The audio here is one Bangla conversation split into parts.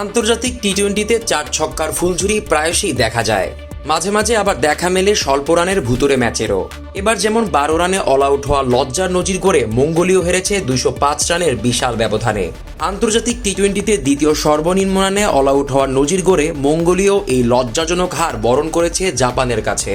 আন্তর্জাতিক টি টোয়েন্টিতে চার ছক্কার ফুলঝুরি প্রায়শই দেখা যায়। মাঝে মাঝে আবার দেখা মেলে স্বল্প রানের ভুতুরে ম্যাচেরও। এবার যেমন বারো রানে অল আউট হওয়া লজ্জার নজির করে মঙ্গোলীয় হেরেছে দুশো পাঁচ রানের বিশাল ব্যবধানে। আন্তর্জাতিক টি টোয়েন্টিতে দ্বিতীয় সর্বনিম্ন রানে অল আউট হওয়ার নজির গড়ে মঙ্গোলীয় এই লজ্জাজনক হার বরণ করেছে জাপানের কাছে।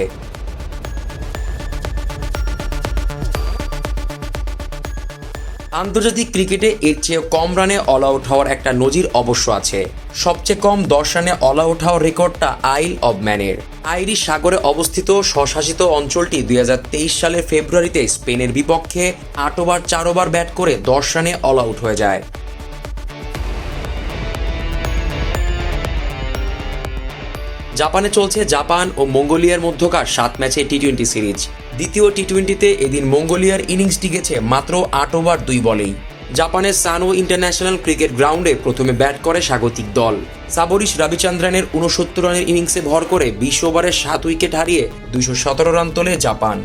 আন্তর্জাতিক ক্রিকেটে এর চেয়ে কম রানে অল আউট হওয়ার একটা নজির অবশ্য আছে। সবচেয়ে কম দশ রানে অল আউট হওয়ার রেকর্ডটা আইল অব ম্যানের আইরিশ সাগরে অবস্থিত স্বশাসিত অঞ্চলটি দুই হাজার তেইশ সালের ফেব্রুয়ারিতে স্পেনের বিপক্ষে আট ওভার, চার ওভার ব্যাট করে দশ রানে অল আউট হয়ে যায়। জাপানে চলছে জাপান ও মঙ্গোলিয়ার মধ্যকার সাত ম্যাচে টি টোয়েন্টি সিরিজ। দ্বিতীয় টি টোয়েন্টিতে এদিন মঙ্গোলিয়ার ইনিংস টিকেছে মাত্র আট ওভার দুই বলেই। জাপানের সানো ইন্টারন্যাশনাল ক্রিকেট গ্রাউন্ডে প্রথমে ব্যাট করে স্বাগতিক দল। সাবরিশ রবিচন্দ্রনের উনসত্তর রানের ইনিংসে ভর করে বিশ ওভারে সাত উইকেট হারিয়ে দুইশো সতেরো রান তোলে জাপান।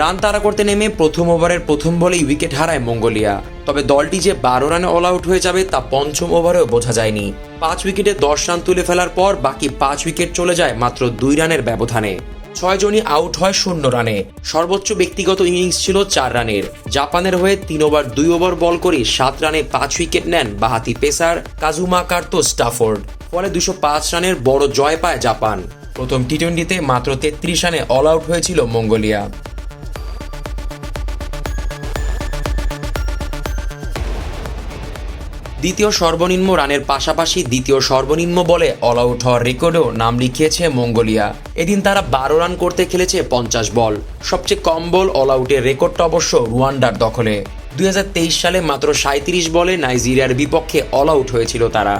রান তাড়া করতে নেমে প্রথম ওভারের প্রথম বলেই উইকেট হারায় মঙ্গোলিয়া। তবে দলটি যে বারো রানে অল আউট হয়ে যাবে তা পঞ্চম ওভারেও বোঝা যায়নি। পাঁচ উইকেটে দশ রান তুলে ফেলার পর বাকি পাঁচ উইকেট চলে যায় মাত্র দুই রানের ব্যবধানে। ছয়জনই আউট হয় শূন্য রানে। সর্বোচ্চ ব্যক্তিগত ইনিংস ছিল চার রানের। জাপানের হয়ে তিন ওভার, দুই ওভার বল করে সাত রানে পাঁচ উইকেট নেন বাহাতি পেসার কাজুমা কার্তো স্টাফোর্ড। ফলে দুশো পাঁচ রানের বড় জয় পায় জাপান। প্রথম টি টোয়েন্টিতে মাত্র তেত্রিশ রানে অল আউট হয়েছিল মঙ্গোলিয়া। দ্বিতীয় সর্বনিম্ন রানের পাশাপাশি দ্বিতীয় সর্বনিম্ন বলে অল আউট হওয়ার রেকর্ডেও নাম লিখিয়েছে মঙ্গোলিয়া। এদিন তারা বারো রান করতে খেলেছে পঞ্চাশ বল। সবচেয়ে কম বল অল আউটের রেকর্ডটা অবশ্য রুয়ান্ডার দখলে। দুই হাজার তেইশ সালে মাত্র সাঁত্রিশ বলে নাইজেরিয়ার বিপক্ষে অল আউট হয়েছিল তারা।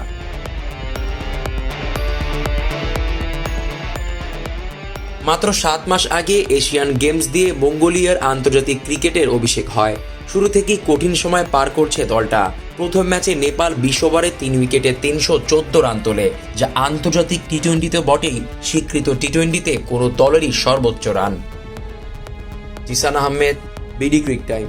মাত্র সাত মাস আগে এশিয়ান গেমস দিয়ে মঙ্গোলিয়ার আন্তর্জাতিক ক্রিকেটের অভিষেক হয়। শুরু থেকেই কঠিন সময় পার করছে দলটা। প্রথম ম্যাচে নেপাল বিশ ওভারে তিন উইকেটে তিনশো চোদ্দ রান তোলে, যা আন্তর্জাতিক টি টোয়েন্টিতে বটেই, স্বীকৃত টি টোয়েন্টিতে কোনো দলেরই সর্বোচ্চ run. Jisan Ahmed, BD cric time.